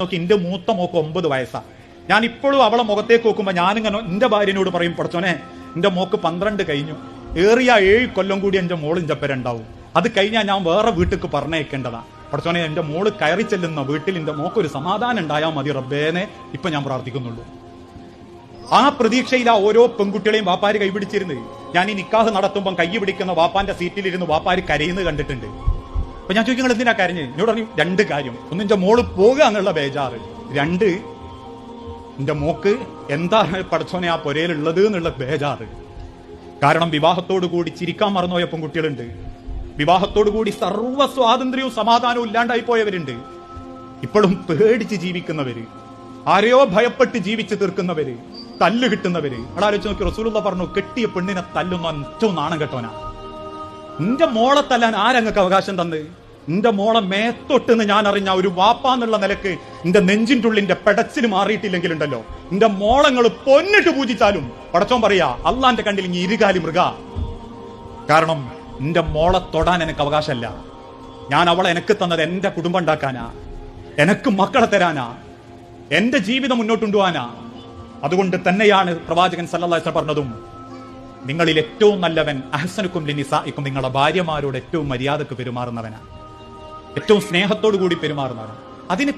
നോക്കി എന്റെ മൂത്ത മോക്ക് ഒമ്പത് വയസ്സാ. ഞാൻ ഇപ്പോഴും അവളെ മുഖത്തേക്ക് നോക്കുമ്പോൾ ഞാനിങ്ങനെ എന്റെ ഭാര്യനോട് പറയും പഠിച്ചോനെ എന്റെ മോക്ക് പന്ത്രണ്ട് കഴിഞ്ഞു. ഏറിയ ഏഴ് കൊല്ലം കൂടി എന്റെ മോൾ ഇഞ്ചപ്പരുണ്ടാവും അത് കഴിഞ്ഞാൽ ഞാൻ വേറെ വീട്ടിലേക്ക് പറഞ്ഞേക്കേണ്ടതാ പഠിച്ചോനെ എന്റെ മോൾ കയറി ചെല്ലുന്ന വീട്ടിൽ എന്റെ മോക്കൊരു സമാധാനം ഉണ്ടായാൽ മതി റബ്ബേനെ. ഇപ്പൊ ഞാൻ പ്രാർത്ഥിക്കുന്നുള്ളൂ. ആ പ്രതീക്ഷയിലാ ഓരോ പെൺകുട്ടികളെയും വാപ്പാര് കൈപിടിച്ചിരുന്നത്. ഞാൻ ഈ നിക്കാഹ് നടത്തുമ്പോൾ കൈ പിടിക്കുന്ന വാപ്പാന്റെ സീറ്റിലിരുന്ന് വാപ്പാര് കരയുന്നത് കണ്ടിട്ടുണ്ട്. അപ്പൊ ഞാൻ ചോദിക്കുന്നത് എന്തിനാ കരഞ്ഞ്? എന്നോട് പറഞ്ഞു രണ്ട് കാര്യം. ഒന്ന് എന്റെ മോൾ പോകുക എന്നുള്ള ബേജാറ്. രണ്ട് എന്റെ മോക്ക് എന്താ പഠിച്ചോനെ ആ പുരയിലുള്ളത് എന്നുള്ള ബേജാറ്. കാരണം വിവാഹത്തോടു കൂടി ചിരിക്കാൻ മറന്നുപോയ പെൺകുട്ടികളുണ്ട്. വിവാഹത്തോടു കൂടി സർവ സ്വാതന്ത്ര്യവും സമാധാനവും ഇല്ലാണ്ടായി പോയവരുണ്ട്. ഇപ്പോഴും പേടിച്ച് ജീവിക്കുന്നവര് ആരെയോ ഭയപ്പെട്ട് ജീവിച്ച് തീർക്കുന്നവര് തല്ല് കിട്ടുന്നവര്. ആലോചിച്ച് നോക്കി റസൂലുള്ള പറഞ്ഞു കെട്ടിയ പെണ്ണിനെ തല്ലുന്ന ഏറ്റവും നാണം കെട്ടോനാ നിന്റെ മോളെ തല്ലാൻ ആരങ്ങൾക്ക് അവകാശം തന്ന്? നിന്റെ മോളെ മേത്തൊട്ടെന്ന് ഞാൻ അറിഞ്ഞ ഒരു വാപ്പാന്നുള്ള നിലയ്ക്ക് നിന്റെ നെഞ്ചിന്റെ ഉള്ളിന്റെ പെടച്ചിന് മാറിയിട്ടില്ലെങ്കിലുണ്ടല്ലോ. നിന്റെ മോളങ്ങൾ പൊന്നിട്ട് പൂജിച്ചാലും പടച്ചോൻ പറയാ അള്ളാന്റെ കണ്ടിൽ ഇനി ഇരുകാലി മൃഗ. കാരണം നിന്റെ മോളെ തൊടാൻ എനിക്ക് അവകാശമല്ല ഞാൻ അവളെ എനിക്ക് തന്നത് എന്റെ കുടുംബം ഉണ്ടാക്കാനാ. എനക്ക് മക്കളെ തരാനാ. എന്റെ ജീവിതം മുന്നോട്ട് കൊണ്ടുപോകാനാ. അതുകൊണ്ട് തന്നെയാണ് പ്രവാചകൻ സല്ലല്ലാഹു പറഞ്ഞതും നിങ്ങളിൽ ഏറ്റവും നല്ലവൻ അഹസനുക്കും ലിനിസായിക്കും നിങ്ങളുടെ ഭാര്യമാരോട് ഏറ്റവും മര്യാദയ്ക്ക് പെരുമാറുന്നവനാണ് ഏറ്റവും സ്നേഹത്തോടു കൂടി പെരുമാറുന്നവരാണ് അതിന്